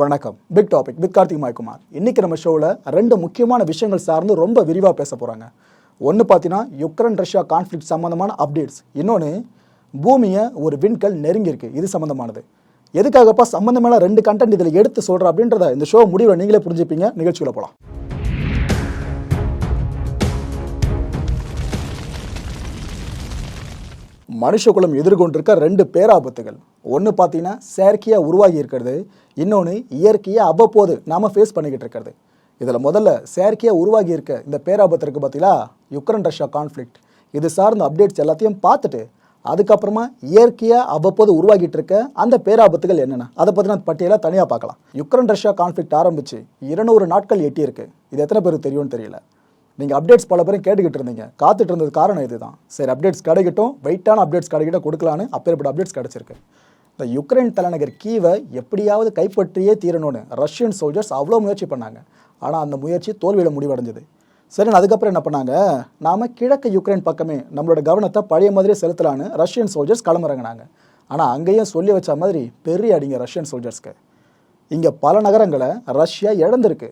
வணக்கம். Big topic with Karthik Maikumar இன்னைக்கு நம்ம ஷோவில் ரெண்டு முக்கியமான விஷயங்கள் சார்ந்து ரொம்ப விரிவாக பேச போகிறாங்க ஒன்று பார்த்தீங்கன்னா யுக்ரைன் ரஷ்யா கான்ஃப்ளிக் சம்மந்தமான அப்டேட்ஸ் இன்னொன்று பூமியை ஒரு விண்கல் நெருங்கியிருக்கு. இது சம்மந்தமானது எதுக்காகப்பா சம்மந்தமான ரெண்டு கண்டென்ட் இதில் எடுத்து சொல்கிறேன் அப்படின்றத இந்த ஷோ முடிவில் நீங்களே புரிஞ்சுப்பீங்க. நிகழ்ச்சியில் போகலாம் மனுஷகுலம் எதிர்கொண்டிருக்க ரெண்டு பேராபத்துகள். ஒன்று பார்த்தீங்கன்னா செயற்கையாக உருவாகி இருக்கிறது. இன்னொன்று இயற்கையாக அவ்வப்போது நாம் ஃபேஸ் பண்ணிக்கிட்டு இருக்கிறது. இதில் முதல்ல செயற்கையாக உருவாகி இருக்க இந்த பேராபத்து இருக்குது பார்த்தீங்களா யுக்ரைன் ரஷ்யா கான்ஃப்ளிக்ட் இது சார்ந்த அப்டேட்ஸ் எல்லாத்தையும் பார்த்துட்டு அதுக்கப்புறமா இயற்கையாக அவ்வப்போது உருவாகிட்டு இருக்க அந்த பேராபத்துகள் என்னென்ன? அதை பற்றின பட்டியலாக தனியாக பார்க்கலாம். யுக்ரைன் ரஷ்யா கான்ஃப்ளிக்ட் ஆரம்பிச்சு இருநூறு நாட்கள் எட்டியிருக்கு. இது எத்தனை பேருக்கு தெரியும்னு தெரியல. நீங்கள் அப்டேட்ஸ் பல பேரும் கேட்டுக்கிட்டு இருந்தீங்க. காத்துட்டு இருந்தது காரணம் இதுதான். சரி அப்டேட்ஸ் கிடைக்கட்டும். வெயிட்டான அப்டேட்ஸ் கிடைக்கிட்ட கொடுக்கலான்னு அப்பேற்பட்ட அப்டேட்ஸ் கிடைச்சிருக்கு. இந்த யுக்ரைன் தலைநகர் கீவை எப்படியாவது கைப்பற்றியே தீரணும்னு ரஷ்யன் சோல்ஜர்ஸ் அவ்வளோ முயற்சி பண்ணாங்க. ஆனால் அந்த முயற்சி தோல்வியில் முடிவடைஞ்சது. சரி அதுக்கப்புறம் என்ன பண்ணாங்க? நாம் கிழக்கு யுக்ரைன் பக்கமே நம்மளோட கவனத்தை பழைய மாதிரியே செலுத்தலான்னு ரஷ்யன் சோல்ஜர்ஸ் களமிறங்கினாங்க. ஆனால் அங்கேயும் சொல்லி வச்ச மாதிரி பெரிய அடிங்க ரஷ்யன் சோல்ஜர்ஸ்க்கு இங்கே பல நகரங்களை ரஷ்யா இழந்திருக்கு.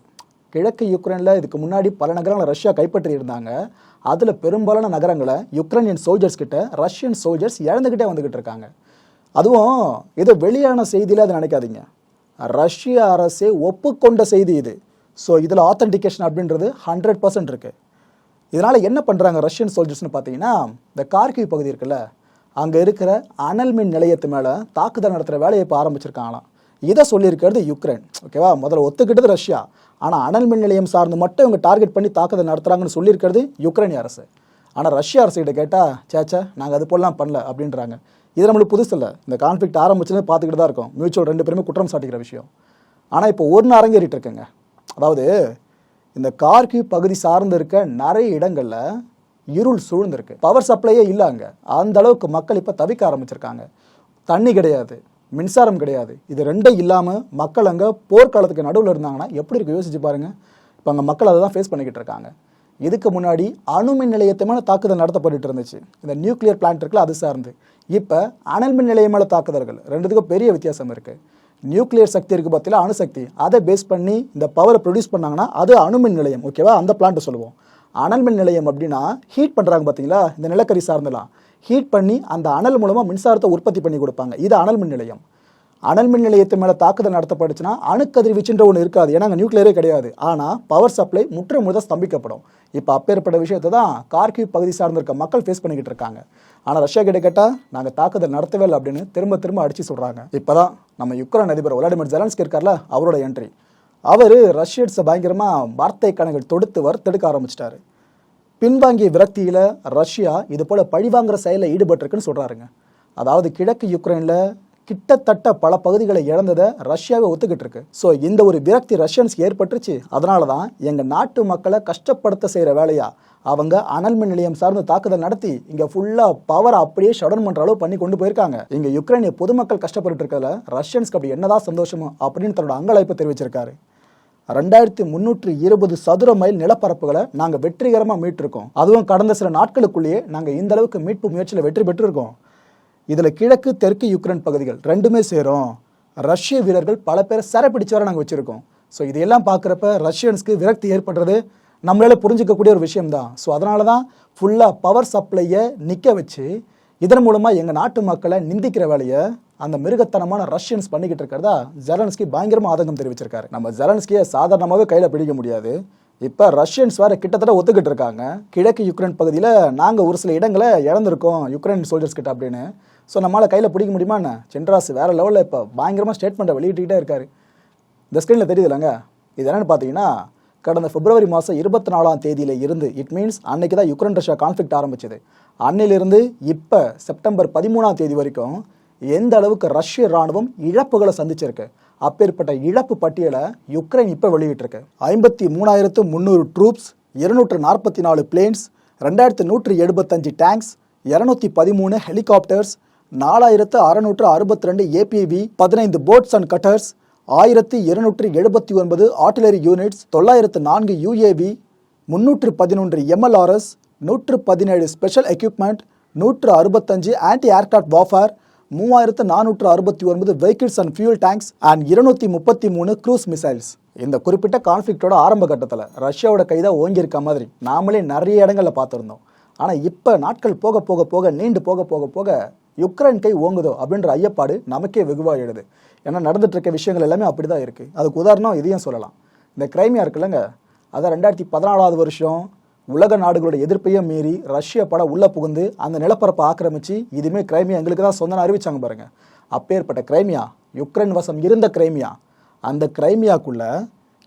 கிழக்கு யுக்ரைனில் இதுக்கு முன்னாடி பல நகரங்களை ரஷ்யா கைப்பற்றியிருந்தாங்க. அதில் பெரும்பாலான நகரங்களை யுக்ரைனியன் சோல்ஜர்ஸ் கிட்ட ரஷ்யன் சோல்ஜர்ஸ் இழந்துக்கிட்டே வந்துக்கிட்டு இருக்காங்க. அதுவும் இது வெளியான செய்தியில் அதை நினைக்காதீங்க. ரஷ்ய அரசே ஒப்புக்கொண்ட செய்தி இது. ஸோ இதில் ஆத்தன்டிகேஷன் அப்படின்றது ஹண்ட்ரட் பர்சன்ட் இருக்குது இதனால் என்ன பண்ணுறாங்க ரஷ்யன் சோல்ஜர்ஸ்னு பார்த்தீங்கன்னா இந்த கார்கிவ் பகுதி இருக்குல்ல அங்கே இருக்கிற அனல் மின் நிலையத்து மேலே தாக்குதல் நடத்துகிற வேலையை இப்போ ஆரம்பிச்சிருக்காங்களாம். இதை சொல்லியிருக்கிறது யுக்ரைன். ஓகேவா? முதல்ல ஒத்துக்கிட்டது ரஷ்யா. ஆனால் அனல் மின் நிலையம் சார்ந்து மட்டும் இவங்க டார்கெட் பண்ணி தாக்குதல் நடத்துகிறாங்கன்னு சொல்லியிருக்கிறது யுக்ரைனிய அரசு. ஆனால் ரஷ்ய அரசு கிட்ட கேட்டால் சேச்சா நாங்கள் அது போலாம் பண்ணல அப்படின்றாங்க. இது நம்மளுக்கு புதுசு இல்லை. இந்த கான்ஃப்ளிக்ட் ஆரம்பிச்சுன்னு பார்த்துக்கிட்டு தான் இருக்கும். மியூச்சுவல் ரெண்டு பேருமே குற்றம் சாட்டிக்கிற விஷயம். ஆனால் இப்போ ஒன்று அரங்கேறிட்டு இருக்குங்க. அதாவது இந்த கார்கி பகுதி சார்ந்து இருக்க நிறைய இடங்களில் இருள் சூழ்ந்திருக்கு. பவர் சப்ளையே இல்லை அங்கே. அந்த அளவுக்கு மக்கள் இப்போ தவிக்க ஆரம்பிச்சிருக்காங்க. தண்ணி கிடையாது. மின்சாரம் கிடையாது. இது ரெண்டும் இல்லாமல் மக்கள் அங்கே போர்க்காலத்துக்கு நடுவில் இருந்தாங்கன்னா எப்படி இருக்கு? யோசிச்சு பாருங்க. இப்போ அங்கே மக்கள் அதை தான் ஃபேஸ் பண்ணிக்கிட்டு இருக்காங்க. இதுக்கு முன்னாடி அணுமின் நிலையத்தமான தாக்குதல் நடத்தப்பட்டு இருந்துச்சு. இந்த நியூக்ளியர் பிளான்ட் இருக்குல்ல அது சார்ந்து. இப்போ அனல் மின் நிலையம் மேலே தாக்குதல்கள் ரெண்டுத்துக்கும் பெரிய வித்தியாசம் இருக்குது நியூக்ளியர் சக்தி இருக்குது பார்த்தீங்களா அணுசக்தி அதை பேஸ் பண்ணி இந்த பவரை ப்ரொடியூஸ் பண்ணாங்கன்னா அது அணுமின் நிலையம் ஓகேவா அந்த பிளான்ட்டு சொல்லுவோம். அனல் மின் நிலையம் அப்படின்னா ஹீட் பண்ணுறாங்க பார்த்தீங்களா இந்த நிலக்கரி சார்ந்தலாம். ஹீட் பண்ணி அந்த அனல் மூலமாக மின்சாரத்தை உற்பத்தி பண்ணி கொடுப்பாங்க. இது அனல் மின் நிலையம். அனல் மின் நிலையத்து மேலே தாக்குதல் நடத்தப்பட்டுச்சுன்னா அணுக்கதிர்வீச்சுன்ற ஒன்று இருக்காது. ஏன்னா அங்கே நியூக்ளியரே கிடையாது. ஆனால் பவர் சப்ளை முற்ற முழுதாக ஸ்தம்பிக்கப்படும். இப்போ அப்பேற்பட்ட விஷயத்தை தான் கார்கிவ் பகுதி சார்ந்திருக்க மக்கள் ஃபேஸ் பண்ணிக்கிட்டு இருக்காங்க. ஆனால் ரஷ்யா கிட்ட கேட்டால் நாங்கள் தாக்குதல் நடத்தவே இல்லை அப்படின்னு திரும்ப திரும்ப அடிச்சு சொல்கிறாங்க இப்போ தான் நம்ம யுக்ரைன் அதிபர் விளாடிமிர் ஜெலன்ஸ்கி இருக்கார்ல அவரோட என்ட்ரி அவர் ரஷ்யட்ஸை பயங்கரமாக வார்த்தை கணக்கில் தொடுத்து வறுத்தெடுக்க ஆரம்பிச்சிட்டாரு. பின்வாங்கிய விரக்தியில் ரஷ்யா இது போல பழிவாங்குற செயலில் ஈடுபட்டிருக்குன்னு சொல்கிறாருங்க அதாவது கிழக்கு யுக்ரைனில் கிட்டத்தட்ட பல பகுதிகளை இழந்ததை ரஷ்யாவை ஒத்துக்கிட்டு இருக்கு. ஸோ இந்த ஒரு விரக்தி ரஷ்யன்ஸ் ஏற்பட்டுருச்சு. அதனால தான் எங்கள் நாட்டு மக்களை கஷ்டப்படுத்த செய்கிற வேலையா அவங்க அனல் மின் நிலையம் சார்ந்து தாக்குதல் நடத்தி இங்கே ஃபுல்லாக பவர் அப்படியே ஷடன் பண்ணுற அளவு பண்ணி கொண்டு போயிருக்காங்க. இங்கே யுக்ரைனிய பொதுமக்கள் கஷ்டப்பட்டு இருக்கிறதுல ரஷ்யன்ஸ்க்கு அப்படி என்னதான் சந்தோஷமோ அப்படின்னு தன்னோட அங்கலாய்ப்பு தெரிவிச்சிருக்காரு. ரெண்டாயிரத்தி முந்நூற்றி இருபது சதுர மைல் நிலப்பரப்புகளை நாங்கள் வெற்றிகரமாக மீட்டிருக்கோம். அதுவும் கடந்த சில நாட்களுக்குள்ளேயே நாங்கள் இந்த அளவுக்கு மீட்பு முயற்சியில் வெற்றி பெற்றிருக்கோம். இதில் கிழக்கு தெற்கு யுக்ரைன் பகுதிகள் ரெண்டுமே சேரும். ரஷ்ய வீரர்கள் பல பேரை சிறப்பிடிச்சு வர நாங்கள் வச்சுருக்கோம். ஸோ இதையெல்லாம் பார்க்குறப்ப ரஷ்யன்ஸ்க்கு விரக்தி ஏற்படுறது நம்மளால புரிஞ்சிக்கக்கூடிய ஒரு விஷயம்தான். ஸோ அதனால தான் ஃபுல்லாக பவர் சப்ளையை நிற்க வச்சு இதன் மூலமாக எங்கள் நாட்டு மக்களை நிந்திக்கிற வேலையை அந்த மிருகத்தனமான ரஷ்யன்ஸ் பண்ணிக்கிட்டு இருக்கிறதா ஜெலன்ஸ்கி பயங்கரமாக ஆதங்கம் தெரிவிச்சிருக்காரு. நம்ம ஜெலன்ஸ்கியை சாதாரணமாகவே கையில் பிடிக்க முடியாது. இப்போ ரஷ்யன்ஸ் வேறு கிட்டத்தட்ட ஒத்துக்கிட்டு இருக்காங்க. கிழக்கு யுக்ரைன் பகுதியில் நாங்கள் ஒரு சில இடங்களை இழந்திருக்கோம் யுக்ரைன் சோல்ஜர்ஸ் கிட்ட அப்படின்னு. ஸோ நம்மளால் கையில் பிடிக்க முடியுமா சென்ட்ராஸ் வேறு லெவலில் இப்போ பயங்கரமாக ஸ்டேட்மெண்ட்டை வெளியிட்டுக்கிட்டே இருக்காரு. இந்த ஸ்க்ரீனில் தெரியுதுலங்க இது என்னென்னு பார்த்தீங்கன்னா கடந்த பிப்ரவரி மாதம் இருபத்தி நாலாம் தேதியில இருந்து இட் மீன்ஸ் அன்னைக்கு தான் யுக்ரைன் ரஷ்யா கான்ஃப்ளிக்ட் ஆரம்பிச்சது. அன்னையிலிருந்து இப்போ செப்டம்பர் பதிமூணாம் தேதி வரைக்கும் எந்த அளவுக்கு ரஷ்ய ராணுவம் இழப்புகளை சந்திச்சிருக்கு அப்பேற்பட்ட இழப்பு பட்டியலை யுக்ரைன் இப்போ வெளியிட்டிருக்கு. ஐம்பத்தி மூணாயிரத்து முந்நூறு ட்ரூப்ஸ் இருநூற்று நாற்பத்தி நாலு பிளேன்ஸ் ரெண்டாயிரத்து நூற்றி எழுபத்தஞ்சு டேங்க்ஸ் இரநூத்தி பதிமூணு ஹெலிகாப்டர்ஸ் நாலாயிரத்து அறுநூற்று அறுபத்தி ரெண்டு ஏபிவி பதினைந்து போட்ஸ் அண்ட் கட்டர்ஸ் ஆயிரத்தி இருநூற்றி எழுபத்தி ஒன்பது ஆர்டிலரி யூனிட்ஸ் தொள்ளாயிரத்து நான்கு யூஏவி முன்னூற்று பதினொன்று எம்எல்ஆர்எஸ் நூற்று பதினேழு ஸ்பெஷல் எக்யூப்மெண்ட் நூற்று அறுபத்தஞ்சு ஆன்டி ஏர்கிராஃப்ட் வாஃபேர் மூவாயிரத்து நானூற்று அறுபத்தி ஒன்பது vehicles and fuel tanks and இருநூத்தி முப்பத்தி மூணு க்ரூஸ் மிசைல்ஸ். இந்த குறிப்பிட்ட கான்ஃப்ளிக்டோட ஆரம்ப கட்டத்தில் ரஷ்யாவோட கைதான் ஓங்கியிருக்க மாதிரி நாமளே நிறைய இடங்களில் பார்த்துருந்தோம். ஆனால் இப்போ நாட்கள் போக போக போக நீண்டு போக போக போக யுக்ரைன் கை ஓங்குதோ அப்படின்ற ஐயப்பாடு நமக்கே வெகுவாக எழுது ஏன்னா நடந்துட்டு இருக்க விஷயங்கள் எல்லாமே அப்படி தான் இருக்குது அதுக்கு உதாரணம் இதையும் சொல்லலாம். இந்த கிரைமியா இருக்குல்லங்க அதான் ரெண்டாயிரத்தி பதினாலாவது வருஷம் உலக நாடுகளோட எதிர்ப்பையும் மீறி ரஷ்ய படம் உள்ளே புகுந்து அந்த நிலப்பரப்பை ஆக்கிரமிச்சு இதுமே கிரைமியா எங்களுக்கு தான் சொந்தம் அறிவிச்சாங்க பாருங்கள் அப்பேற்பட்ட கிரைமியா யுக்ரைன் வசம் இருந்த கிரைமியா அந்த கிரைமியாக்குள்ளே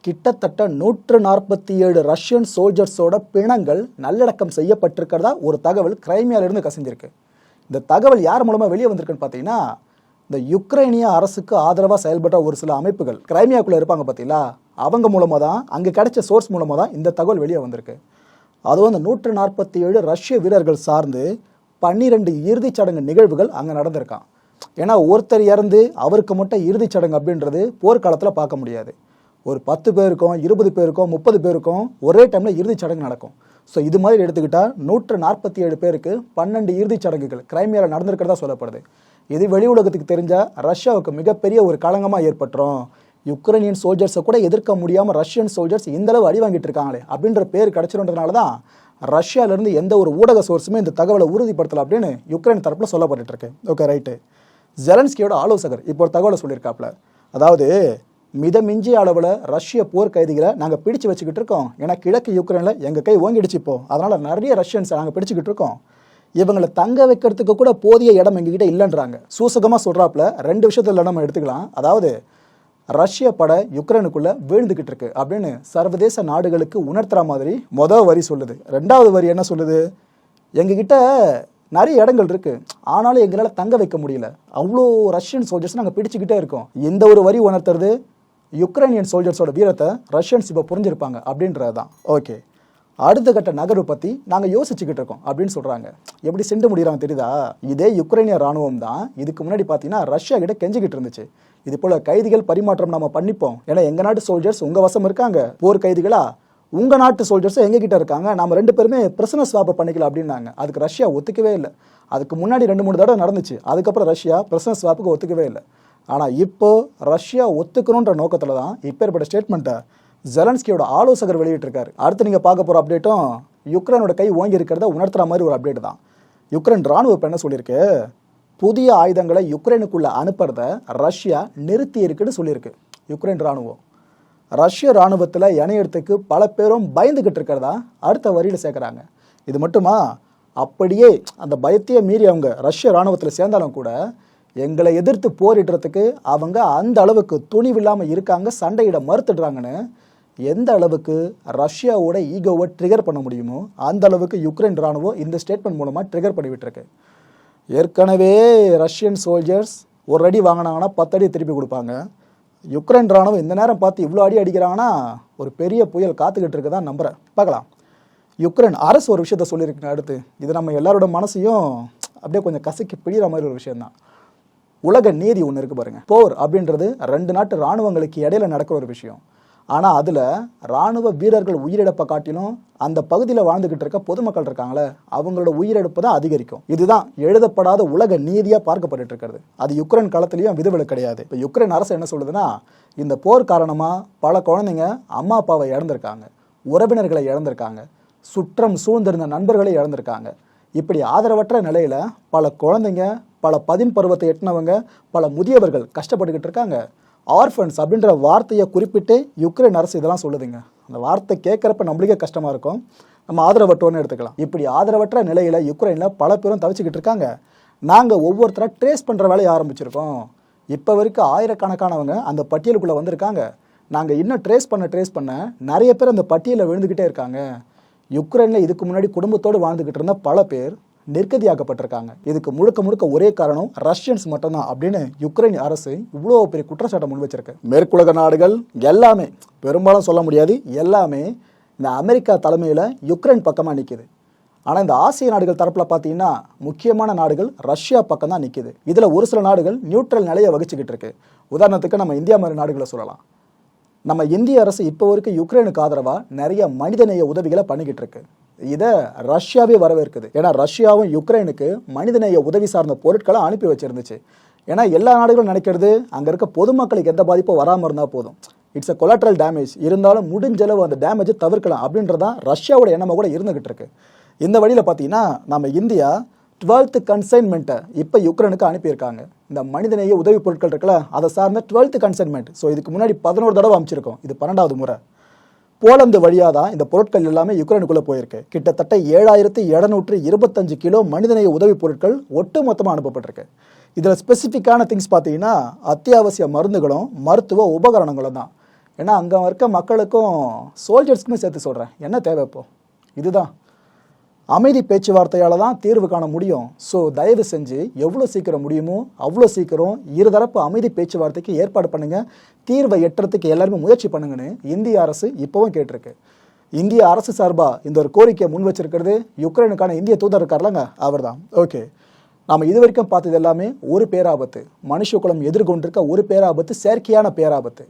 கிட்டத்தட்ட நூற்று நாற்பத்தி ஏழு ரஷ்யன் சோல்ஜர்ஸோட பிணங்கள் நல்லடக்கம் செய்யப்பட்டிருக்கிறதா ஒரு தகவல் கிரைமியாவிலிருந்து கசிஞ்சிருக்கு இந்த தகவல் யார் மூலமாக வெளியே வந்திருக்குன்னு பார்த்தீங்கன்னா இந்த யுக்ரைனிய அரசுக்கு ஆதரவாக செயல்பட்ட ஒரு சில அமைப்புகள் கிரைமியாக்குள்ளே இருப்பாங்க பார்த்தீங்களா அவங்க மூலமாக தான் அங்கே கிடைச்ச சோர்ஸ் மூலமாக தான் இந்த தகவல் வெளியே வந்திருக்கு. அதுவும் அந்த நூற்று நாற்பத்தி ஏழு ரஷ்ய வீரர்கள் சார்ந்து பன்னிரெண்டு இறுதிச் சடங்கு நிகழ்வுகள் அங்கே நடந்திருக்கான். ஏன்னா ஒருத்தர் இறந்து அவருக்கு மட்டும் இறுதிச் சடங்கு அப்படின்றது போர்க்காலத்தில் பார்க்க முடியாது. ஒரு பத்து பேருக்கும் இருபது பேருக்கும் முப்பது பேருக்கும் ஒரே டைமில் இறுதிச் சடங்கு நடக்கும். ஸோ இது மாதிரி எடுத்துக்கிட்டால் நூற்று நாற்பத்தி ஏழு பேருக்கு பன்னெண்டு இறுதிச் சடங்குகள் கிரைமியாவில் நடந்திருக்கிறதா சொல்லப்படுது. இது வெளி உலகத்துக்கு தெரிஞ்சால் ரஷ்யாவுக்கு மிகப்பெரிய ஒரு களங்கமாக ஏற்பட்டுரும். யுக்ரைனியன் சோல்ஜர்ஸை கூட எதிர்க்க முடியாமல் ரஷ்யன் சோல்ஜர்ஸ் இந்தளவு அடி வாங்கிட்டு இருக்காங்களே அப்படின்ற பேர் கிடைச்சிருன்றதுனால தான் ரஷ்யாவிலேருந்து எந்த ஒரு ஊடக சோர்ஸுமே இந்த தகவலை உறுதிப்படுத்தலை அப்படின்னு யுக்ரைன் தரப்பில் சொல்லப்பட்டுட்டு ஓகே ரைட்டு ஜெலன்ஸ்கியோட ஆலோசகர் இப்போ ஒரு தகவலை சொல்லியிருக்காப்புல. அதாவது மிதமிஞ்சிய அளவில் ரஷ்ய போர் கைதிகளை நாங்கள் பிடிச்சு வச்சுக்கிட்டு இருக்கோம். ஏன்னா கிழக்கு யுக்ரைனில் எங்கள் கை ஓங்கிடுச்சு இப்போ. அதனால் நிறைய ரஷ்யன்ஸை நாங்கள் பிடிச்சிக்கிட்டு இருக்கோம். இவங்களை தங்க வைக்கிறதுக்கு கூட போதிய இடம் எங்ககிட்ட இல்லைன்றாங்க. சூசகமாக சொல்கிறாப்புல ரெண்டு விஷயத்தில் நம்ம எடுத்துக்கலாம். அதாவது ரஷ்ய படை யுக்ரைனுக்குள்ளே வீழ்ந்துக்கிட்டு இருக்கு அப்படின்னு சர்வதேச நாடுகளுக்கு உணர்த்துற மாதிரி மொதல் வரி சொல்லுது. ரெண்டாவது வரி என்ன சொல்லுது? எங்ககிட்ட நிறைய இடங்கள் இருக்குது ஆனாலும் எங்களால் தங்க வைக்க முடியல. அவ்வளோ ரஷ்யன் சோல்ஜர்ஸ் நாங்கள் பிடிச்சிக்கிட்டே இருக்கோம். இந்த ஒரு வரி உணர்த்துறது யுக்ரைனியன் சோல்ஜர்ஸோட வீரத்தை ரஷ்யன்ஸ் இப்போ புரிஞ்சிருப்பாங்க அப்படின்றது தான் ஓகே அடுத்த கட்ட நகர்வு பற்றி நாங்கள் யோசிச்சுக்கிட்டு இருக்கோம் அப்படின்னு சொல்கிறாங்க எப்படி சென்று முடிகிறாங்க தெரியுதா? இதே யுக்ரைனிய ராணுவம் தான் இதுக்கு முன்னாடி பார்த்தீங்கன்னா ரஷ்யா கிட்ட கெஞ்சிக்கிட்டு இருந்துச்சு. இது போல் கைதிகள் பரிமாற்றம் நம்ம பண்ணிப்போம். ஏன்னா எங்கள் நாட்டு சோல்ஜர்ஸ் உங்கள் வசம் இருக்காங்க. போர் கைதிகளா? உங்கள் நாட்டு சோல்ஜர்ஸும் எங்ககிட்ட இருக்காங்க? நம்ம ரெண்டு பேருமே பிரசன ஸ்வாப்பை பண்ணிக்கலாம் அப்படின்னாங்க. அதுக்கு ரஷ்யா ஒத்துக்கவே இல்லை. அதுக்கு முன்னாடி ரெண்டு மூணு தடவை நடந்துச்சு. அதுக்கப்புறம் ரஷ்யா பிரசனஸ் ஸ்வாப்புக்கு ஒத்துக்கவே இல்லை. ஆனால் இப்போ ரஷ்யா ஒத்துக்கணுன்ற நோக்கத்தில் தான் இப்பேற்பட்ட ஸ்டேட்மெண்ட்டை ஜெலன்ஸ்கியோட ஆலோசகர் வெளியிட்டிருக்காரு. அடுத்து நீங்கள் பார்க்க போகிற அப்டேட்டும் யுக்ரைனோட கை ஓங்கி இருக்கிறத உணர்த்துற மாதிரி ஒரு அப்டேட் தான். யுக்ரைன் ராணுவ என்ன சொல்லியிருக்கு? புதிய ஆயுதங்களை யுக்ரைனுக்குள்ளே அனுப்புறத ரஷ்யா நிறுத்தி இருக்குன்னு சொல்லியிருக்கு யுக்ரைன் ராணுவம். ரஷ்ய ராணுவத்தில் இணையத்துக்கு பல பேரும் பயந்துக்கிட்டு இருக்கிறதா அடுத்த வரியில் சேர்க்குறாங்க. இது மட்டுமா? அப்படியே அந்த பயத்தையே மீறி அவங்க ரஷ்ய ராணுவத்தில் சேர்ந்தாலும் கூட எங்களை எதிர்த்து போரிடுறதுக்கு அவங்க அந்த அளவுக்கு துணிவில்லாமல் இருக்காங்க சண்டையிட மறுத்துடுறாங்கன்னு எந்த அளவுக்கு ரஷ்யாவோட ஈகோவை ட்ரிகர் பண்ண முடியுமோ அந்த அளவுக்கு யுக்ரைன் ராணுவம் இந்த ஸ்டேட்மெண்ட் மூலமாக ட்ரிகர் பண்ணிவிட்டுருக்கு. ஏற்கனவே ரஷ்யன் சோல்ஜர்ஸ் ஒரு அடி வாங்கினாங்கன்னா பத்து அடி திருப்பி கொடுப்பாங்க. யுக்ரைன் ராணுவம் இந்த நேரம் பார்த்து இவ்வளோ அடி அடிக்கிறாங்கன்னா ஒரு பெரிய புயல் காத்துக்கிட்டு இருக்கு தான் நம்புகிறேன் பார்க்கலாம். யுக்ரைன் அரசு ஒரு விஷயத்த சொல்லியிருக்கு அடுத்து. இது நம்ம எல்லாரோட மனசையும் அப்படியே கொஞ்சம் கசக்கி பிடிகிற மாதிரி ஒரு விஷயம்தான். உலக நீதி ஒன்று இருக்கு பாருங்க. போர் அப்படின்றது ரெண்டு நாட்டு ராணுவங்களுக்கு இடையில நடக்கிற ஒரு விஷயம். ஆனால் அதில் ராணுவ வீரர்கள் உயிரிழப்பை காட்டிலும் அந்த பகுதியில் வாழ்ந்துகிட்டு இருக்க பொதுமக்கள் இருக்காங்களே அவங்களோட உயிரிழப்பு தான் அதிகரிக்கும். இதுதான் எழுதப்படாத உலக நீதியாக பார்க்கப்பட்டு இருக்கிறது. அது யுக்ரைன் களத்திலையும் விதிவிலக்கு கிடையாது. இப்போ யுக்ரைன் அரசு என்ன சொல்லுதுன்னா இந்த போர் காரணமாக பல குழந்தைங்க அம்மா அப்பாவை இழந்திருக்காங்க. உறவினர்களை இழந்திருக்காங்க. சுற்றம் சூழ்ந்திருந்த நண்பர்களை இழந்திருக்காங்க. இப்படி ஆதரவற்ற நிலையில பல குழந்தைங்க பல பதின் பருவத்தை எட்டினவங்க பல முதியவர்கள் கஷ்டப்பட்டுக்கிட்டு இருக்காங்க. ஆர்ஃபன்ஸ் அப்படின்ற வார்த்தையை குறிப்பிட்டு யுக்ரைன் அரசு இதெல்லாம் சொல்லுதுங்க. அந்த வார்த்தை கேட்குறப்ப நம்மளுக்கே கஷ்டமாக இருக்கும். நம்ம ஆதரவற்றோன்னு எடுத்துக்கலாம். இப்படி ஆதரவற்ற நிலையில் யுக்ரைனில் பல பேரும் தவிச்சுக்கிட்டு இருக்காங்க. நாங்கள் ஒவ்வொருத்தராக ட்ரேஸ் பண்ணுற வேலையை ஆரம்பிச்சிருக்கோம். இப்போ வரைக்கும் ஆயிரக்கணக்கானவங்க அந்த பட்டியலுக்குள்ளே வந்திருக்காங்க. நாங்கள் இன்னும் ட்ரேஸ் பண்ண ட்ரேஸ் பண்ண நிறைய பேர் அந்த பட்டியலில் விழுந்துக்கிட்டே இருக்காங்க. யுக்ரைனில் இதுக்கு முன்னாடி குடும்பத்தோடு வாழ்ந்துக்கிட்டு இருந்த பல பேர் நிர்கதியாக்கப்பட்டிருக்காங்க. இதுக்கு முழுக்க முழுக்க ஒரே காரணம் ரஷ்யன்ஸ் மட்டும்தான் அப்படின்னு யுக்ரைன் அரசு இவ்வளோ பெரிய குற்றச்சாட்டை முன் வச்சிருக்கு. மேற்குலக நாடுகள் எல்லாமே பெரும்பாலும் சொல்ல முடியாது எல்லாமே இந்த அமெரிக்கா தலைமையில் யுக்ரைன் பக்கமாக நிற்கிது ஆனால் இந்த ஆசிய நாடுகள் தரப்பில் பார்த்தீங்கன்னா முக்கியமான நாடுகள் ரஷ்யா பக்கம் தான் நிற்கிது இதில் ஒரு சில நாடுகள் நியூட்ரல் நிலையை வகிச்சுக்கிட்டு இருக்கு. உதாரணத்துக்கு நம்ம இந்தியா மாதிரி நாடுகளை சொல்லலாம். நம்ம இந்திய அரசு இப்போ வரைக்கும் யுக்ரைனுக்கு ஆதரவாக நிறைய மனிதநேய உதவிகளை பண்ணிக்கிட்டு இருக்கு. இதை ரஷ்யாவே வரவேற்குது. ஏன்னா ரஷ்யாவும் யுக்ரைனுக்கு மனிதநேய உதவி சார்ந்த பொருட்களை அனுப்பி வச்சிருந்துச்சு. ஏன்னா எல்லா நாடுகளும் நினைக்கிறது அங்கே இருக்க பொதுமக்களுக்கு எந்த பாதிப்பும் வராமல் இருந்தால் போதும். இட்ஸ் அ கொலாட்ரல் டேமேஜ் இருந்தாலும் முடிஞ்சளவு அந்த டேமேஜை தவிர்க்கலாம் அப்படின்றதான் ரஷ்யாவோட எண்ணமாக கூட இருந்துகிட்டு இருக்கு. இந்த வழியில் பார்த்தீங்கன்னா நம்ம இந்தியா டுவெல்த்து கன்சைன்மெண்ட்டை இப்போ யுக்ரைனுக்கு அனுப்பியிருக்காங்க. இந்த மனிதநேய உதவி பொருட்கள் இருக்குல்ல அதை சார்ந்த டுவெல்த்து கன்சைன்மெண்ட் ஸோ இதுக்கு முன்னாடி பதினோரு தடவை அமைச்சிருக்கோம் இது பன்னெண்டாவது முறை. போலந்து வழியாக தான் இந்த பொருட்கள் எல்லாமே யுக்ரைனுக்குள்ளே போயிருக்கு. கிட்டத்தட்ட ஏழாயிரத்தி எழுநூற்று இருபத்தஞ்சு கிலோ மனிதநேய உதவி பொருட்கள் ஒட்டு மொத்தமாக அனுப்பப்பட்டிருக்கு. இதில் ஸ்பெசிஃபிக்கான திங்ஸ் பார்த்தீங்கன்னா அத்தியாவசிய மருந்துகளும் மருத்துவ உபகரணங்களும் தான். ஏன்னா அங்கே இருக்க மக்களுக்கும் சோல்ஜர்ஸ்க்குமே சேர்த்து சொல்கிறேன் என்ன தேவை இப்போது இதுதான். அமைதி பேச்சுவார்த்தையால் தான் தீர்வு காண முடியும். ஸோ தயவு செஞ்சு எவ்வளோ சீக்கிரம் முடியுமோ அவ்வளோ சீக்கிரம் இருதரப்பு அமைதி பேச்சுவார்த்தைக்கு ஏற்பாடு பண்ணுங்கள் தீர்வை எட்டுறதுக்கு எல்லாருமே முயற்சி பண்ணுங்கன்னு இந்திய அரசு இப்போவும் கேட்டிருக்கு. இந்திய அரசு சார்பாக இந்த ஒரு கோரிக்கையை முன் வச்சிருக்கிறது. யுக்ரைனுக்கான இந்திய தூதர் இருக்கார்லங்க அவர் தான் ஓகே நாம் இது வரைக்கும் பார்த்தது எல்லாமே ஒரு பேராபத்து. மனுஷகுலம் எதிர்கொண்டிருக்க ஒரு பேராபத்து செயற்கையான பேராபத்து.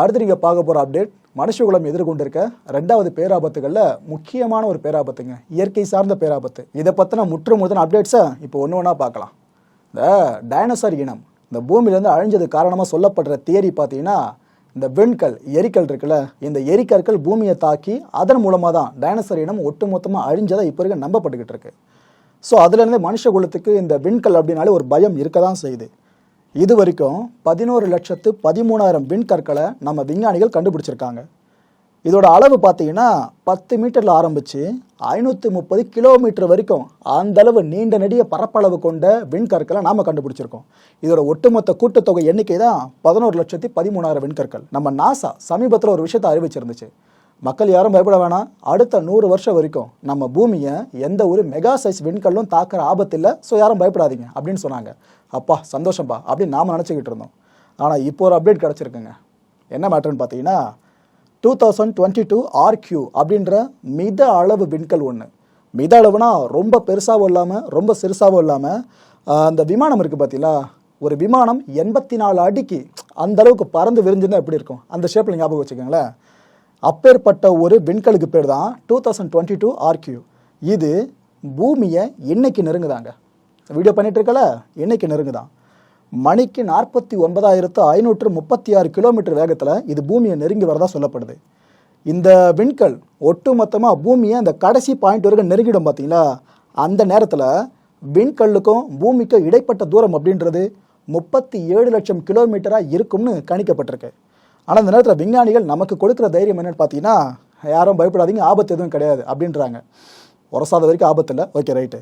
அடுத்து நீங்கள் பார்க்க போகிற அப்டேட் மனுஷகுலம் எதிர்கொண்டிருக்க ரெண்டாவது பேராபத்துகளில் முக்கியமான ஒரு பேராபத்துங்க இயற்கை சார்ந்த பேராபத்து. இதை பற்றின முற்று முதன அப்டேட்ஸை இப்போ ஒன்று ஒன்றா பார்க்கலாம். இந்த டைனோசர் இனம் இந்த பூமியிலேருந்து அழிஞ்சது காரணமாக சொல்லப்படுற தியரி பார்த்தீங்கன்னா இந்த வெண்கல் எரிக்கல் இருக்குல்ல இந்த எரிக்கற்கள் பூமியை தாக்கி அதன் மூலமாக தான் டைனோசர் இனம் ஒட்டுமொத்தமாக அழிஞ்சதை இப்போ இருக்க நம்பப்பட்டுக்கிட்டு இருக்கு. ஸோ அதுலேருந்து மனுஷ குலத்துக்கு இந்த விண்கல் அப்படின்னாலே ஒரு பயம் இருக்க தான் செய்யுது. இது வரைக்கும் பதினோரு லட்சத்து பதிமூணாயிரம் விண்கற்களை நம்ம விஞ்ஞானிகள் கண்டுபிடிச்சிருக்காங்க. இதோட அளவு பார்த்தீங்கன்னா பத்து மீட்டரில் ஆரம்பித்து ஐநூற்றி முப்பது கிலோமீட்டர் வரைக்கும் அந்த அளவு நீண்ட நெடிய பரப்பளவு கொண்ட விண்கற்களை நாம் கண்டுபிடிச்சிருக்கோம். இதோட ஒட்டுமொத்த கூட்டுத்தொகை எண்ணிக்கை தான் பதினோரு லட்சத்தி பதிமூணாயிரம் விண்கற்கள் நம்ம நாசா சமீபத்தில் ஒரு விஷயத்தை அறிவிச்சிருந்துச்சு. மக்கள் யாரும் பயப்பட வேணாம். அடுத்த நூறு வருஷம் வரைக்கும் நம்ம பூமியை எந்த ஒரு மெகா சைஸ் விண்கல்லும் தாக்குற ஆபத்து இல்லை ஸோ யாரும் பயப்படாதீங்க அப்படின்னு சொன்னாங்க. அப்பா சந்தோஷம்ப்பா அப்படின்னு நாம் நினச்சிக்கிட்டு இருந்தோம். ஆனால் இப்போ ஒரு அப்டேட் கிடச்சிருக்குங்க. என்ன மேட்டர்னு பார்த்தீங்கன்னா two thousand twenty two RQ அப்படின்ற மித அளவு விண்கல் ஒன்று மித அளவுனா ரொம்ப பெருசாகவும் இல்லாமல் ரொம்ப சிறுசாகவும் இல்லாமல் அந்த விமானம் இருக்குது பார்த்தீங்களா? ஒரு விமானம் எண்பத்தி நாலு அடிக்கு அந்த அளவுக்கு பறந்து விரிஞ்சுன்னா எப்படி இருக்கும்? அந்த ஷேப்பில் ஞாபகம் வச்சுக்கோங்களேன். அப்பேற்பட்ட ஒரு விண்கலுக்கு பேர் தான் two thousand twenty two RQ இது பூமியை இன்னைக்கு நெருங்குதாங்க? வீடியோ பண்ணிட்டு இருக்கல இன்னைக்கு நெருங்குதான்? மணிக்கு நாற்பத்தி ஒன்பதாயிரத்து ஐநூற்று முப்பத்தி ஆறு கிலோமீட்டர் வேகத்தில் இது பூமியை நெருங்கி வரதா சொல்லப்படுது. இந்த விண்கல் ஒட்டுமொத்தமாக பூமியை அந்த கடைசி பாயிண்ட் வரைக்கும் நெருங்கிடும் பார்த்தீங்களா அந்த நேரத்தில் விண்கல்லுக்கும் பூமிக்கும் இடைப்பட்ட தூரம் அப்படின்றது முப்பத்தி ஏழு லட்சம் கிலோமீட்டராக இருக்கும்னு கணிக்கப்பட்டிருக்கு. ஆனால் இந்த நேரத்தில் விஞ்ஞானிகள் நமக்கு கொடுக்குற தைரியம் என்னன்னு பார்த்தீங்கன்னா யாரும் பயப்படாதீங்க ஆபத்து எதுவும் கிடையாது அப்படின்றாங்க. உரசாத வரைக்கும் ஆபத்து இல்லை. ஓகே ரைட்டு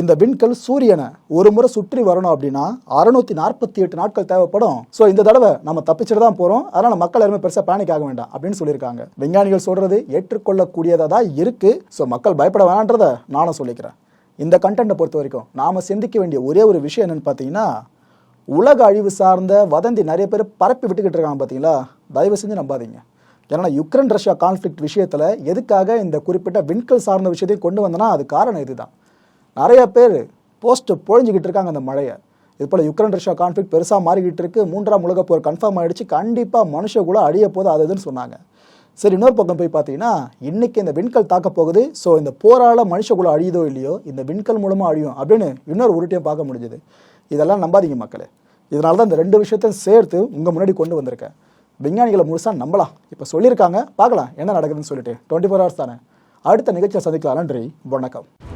இந்த விண்கல் சூரியனை ஒரு முறை சுற்றி வரணும் அப்படின்னா அறுநூத்தி நாற்பத்தி எட்டு நாட்கள் தேவைப்படும். ஸோ இந்த தடவை நம்ம தப்பிச்சுட்டு தான் போகிறோம் அதனால் மக்கள் யாருமே பெருசாக பேனிக் ஆக வேண்டாம் அப்படின்னு சொல்லியிருக்காங்க. விஞ்ஞானிகள் சொல்கிறது ஏற்றுக்கொள்ளக்கூடியதாக தான் இருக்குது ஸோ மக்கள் பயப்பட வேணான்றதை நானும் சொல்லிக்கிறேன். இந்த கண்டென்ட்டை பொறுத்த வரைக்கும் நாம் சிந்திக்க வேண்டிய ஒரே ஒரு விஷயம் என்னன்னு பார்த்தீங்கன்னா உலக அழிவு சார்ந்த வதந்தி நிறைய பேர் பரப்பி விட்டுக்கிட்டு இருக்காங்க பார்த்தீங்களா தயவு செஞ்சு நம்பாதீங்க. ஏன்னா யுக்ரைன் ரஷ்யா கான்ஃப்ளிக்ட் விஷயத்தில் எதுக்காக இந்த குறிப்பிட்ட விண்கல் சார்ந்த விஷயத்தையும் கொண்டு வந்தனா அது காரணம் இதுதான். நிறைய பேர் போஸ்ட்டு பொழிஞ்சிக்கிட்டு இருக்காங்க அந்த மழையை. இது போல் யுக்ரைன் ரஷ்யா கான்ஃப்ளிக் பெருசாக மாறிக்கிட்டு இருக்கு. மூன்றாம் உலக போர் கன்ஃபார்ம் ஆகிடுச்சு கண்டிப்பாக மனுஷ கூட அழிய போது அது இதுன்னு சொன்னாங்க. சரி இன்னொரு பக்கம் போய் பார்த்தீங்கன்னா இன்றைக்கி இந்த விண்கல் தாக்க போகுது. ஸோ இந்த போரால் மனுஷகுலம் அழியுதோ இல்லையோ இந்த விண்கல் மூலமாக அழியும் அப்படின்னு இன்னொரு உருட்டையும் பார்க்க முடிஞ்சது. இதெல்லாம் நம்பாதீங்க மக்களே. இதனால தான் இந்த ரெண்டு விஷயத்தையும் சேர்த்து உங்கள் முன்னாடி கொண்டு வந்திருக்கேன் விஞ்ஞானிகளை முழுசாக நம்பலாம். இப்போ சொல்லியிருக்காங்க. பார்க்கலாம் என்ன நடக்குதுன்னு சொல்லிட்டு. டுவெண்ட்டி ஃபோர் ஹவர்ஸ் தானே. அடுத்த நிகழ்ச்சியை சந்திக்கலாம். நன்றி. வணக்கம்.